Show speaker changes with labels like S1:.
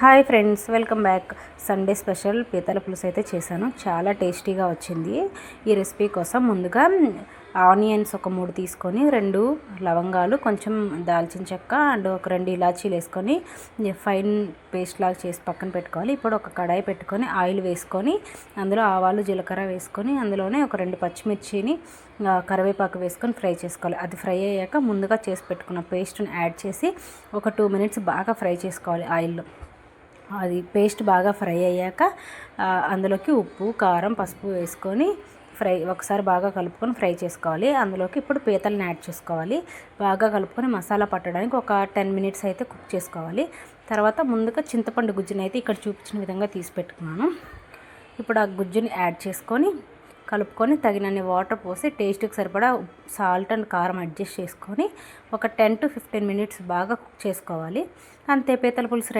S1: Hi friends welcome back. Sunday special పీతల పులుసు అయితే చేశాను. చాలా టేస్టీగా వచ్చింది. ఈ రెసిపీ కోసం ముందుగా ఆనియన్స్ ఒక మూడు తీసుకొని రెండు లవంగాలు కొంచెం దాల్చిన చెక్క అండ్ ఒక రెండు ఇలాచీలు వేసుకొని ఫైన్ పేస్ట్ లాగా చేసి పక్కన పెట్టుకోవాలి. ఇప్పుడు ఒక కడాయి పెట్టుకొని ఆయిల్ వేసుకొని అందులో ఆవాలు జీలకర్ర వేసుకొని అందులోనే ఒక రెండు పచ్చిమిర్చిని కరివేపాకు వేసుకొని ఫ్రై చేసుకోవాలి. అది ఫ్రై అయ్యాక ముందుగా చేసి పెట్టుకున్న పేస్ట్ని యాడ్ చేసి ఒక టూ మినిట్స్ బాగా ఫ్రై చేసుకోవాలి ఆయిల్లో. అది పేస్ట్ బాగా ఫ్రై అయ్యాక అందులోకి ఉప్పు కారం పసుపు వేసుకొని ఫ్రై ఒకసారి బాగా కలుపుకొని ఫ్రై చేసుకోవాలి. అందులోకి ఇప్పుడు పీతలను యాడ్ చేసుకోవాలి. బాగా కలుపుకొని మసాలా పట్టడానికి ఒక టెన్ మినిట్స్ అయితే కుక్ చేసుకోవాలి. తర్వాత ముందుగా చింతపండు గుజ్జుని అయితే ఇక్కడ చూపించిన విధంగా తీసి పెట్టుకున్నాను. ఇప్పుడు ఆ గుజ్జుని యాడ్ చేసుకొని కలుపుకొని తగినన్ని వాటర్ పోసి టేస్ట్కి సరిపడా సాల్ట్ అండ్ కారం అడ్జస్ట్ చేసుకొని ఒక టెన్ టు ఫిఫ్టీన్ మినిట్స్ బాగా కుక్ చేసుకోవాలి. అంతే పీతల పులుసు